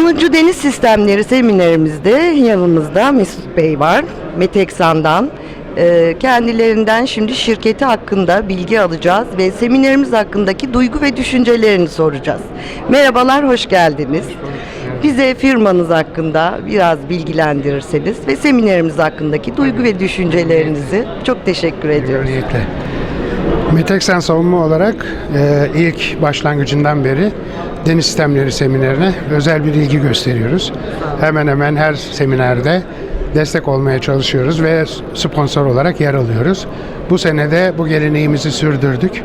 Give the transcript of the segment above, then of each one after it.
10. Deniz Sistemleri seminerimizde yanımızda Mesut Bey var. Meteksan'dan. Ee, Kendilerinden şimdi şirketi hakkında bilgi alacağız ve seminerimiz hakkındaki duygu ve düşüncelerini soracağız. Merhabalar, hoş geldiniz. Bize firmanız hakkında biraz bilgilendirirseniz ve seminerimiz hakkındaki duygu ve düşüncelerinizi çok teşekkür ediyoruz. Memnuniyetle. Meteksen savunma olarak e, ilk başlangıcından beri deniz sistemleri seminerine özel bir ilgi gösteriyoruz. Hemen hemen her seminerde destek olmaya çalışıyoruz ve sponsor olarak yer alıyoruz. Bu senede bu geleneğimizi sürdürdük.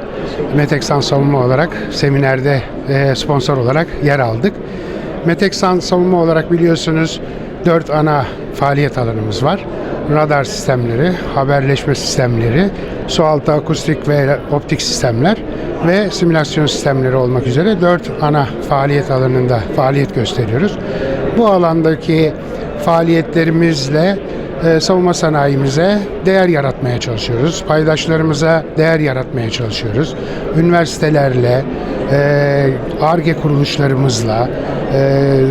Meteksan savunma olarak seminerde e, sponsor olarak yer aldık. Meteksan savunma olarak biliyorsunuz dört ana faaliyet alanımız var. Radar sistemleri, haberleşme sistemleri, sualtı akustik ve optik sistemler ve simülasyon sistemleri olmak üzere dört ana faaliyet alanında faaliyet gösteriyoruz. Bu alandaki faaliyetlerimizle e, savunma sanayimize değer yaratmaya çalışıyoruz. Paydaşlarımıza değer yaratmaya çalışıyoruz. Üniversitelerle, e, ARGE kuruluşlarımızla, e,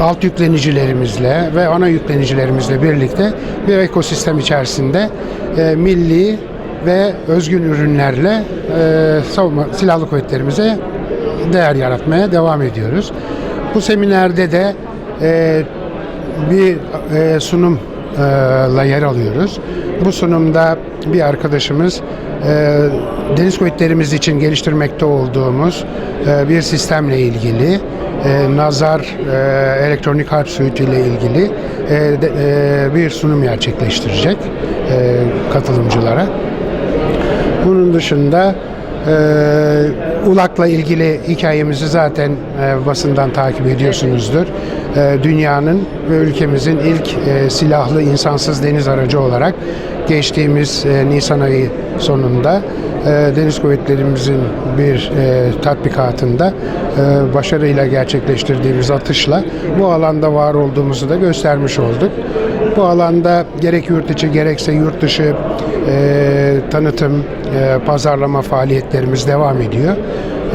alt yüklenicilerimizle ve ana yüklenicilerimizle birlikte bir ekosistem içerisinde e, milli ve özgün ürünlerle e, savunma silahlı kuvvetlerimize değer yaratmaya devam ediyoruz. Bu seminerde de e, bir e, sunumla yer alıyoruz. Bu sunumda bir arkadaşımız e, deniz kuvvetlerimiz için geliştirmekte olduğumuz e, bir sistemle ilgili e, nazar e, elektronik harp suiti ile ilgili e, de- e, bir sunum gerçekleştirecek e, katılımcılara. Bunun dışında e, ULAK'la ilgili hikayemizi zaten e, basından takip ediyorsunuzdur. E, dünyanın ve ülkemizin ilk e, silahlı insansız deniz aracı olarak geçtiğimiz e, Nisan ayı sonunda e, Deniz Kuvvetlerimizin bir e, tatbikatında e, başarıyla gerçekleştirdiğimiz atışla bu alanda var olduğumuzu da göstermiş olduk. Bu alanda gerek yurt içi gerekse yurt dışı e, tanıtım, e, pazarlama faaliyetlerimiz devam ediyor.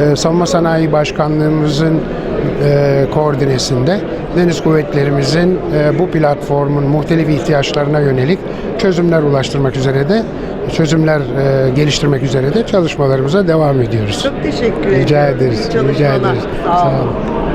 E, Savunma Sanayi Başkanlığımızın e, koordinesinde Deniz Kuvvetlerimizin e, bu platformun muhtelif ihtiyaçlarına yönelik çözümler ulaştırmak üzere de çözümler e, geliştirmek üzere de çalışmalarımıza devam ediyoruz. Çok teşekkür ederim. Rica ederiz. Rica ederiz. Sağ olun. olun.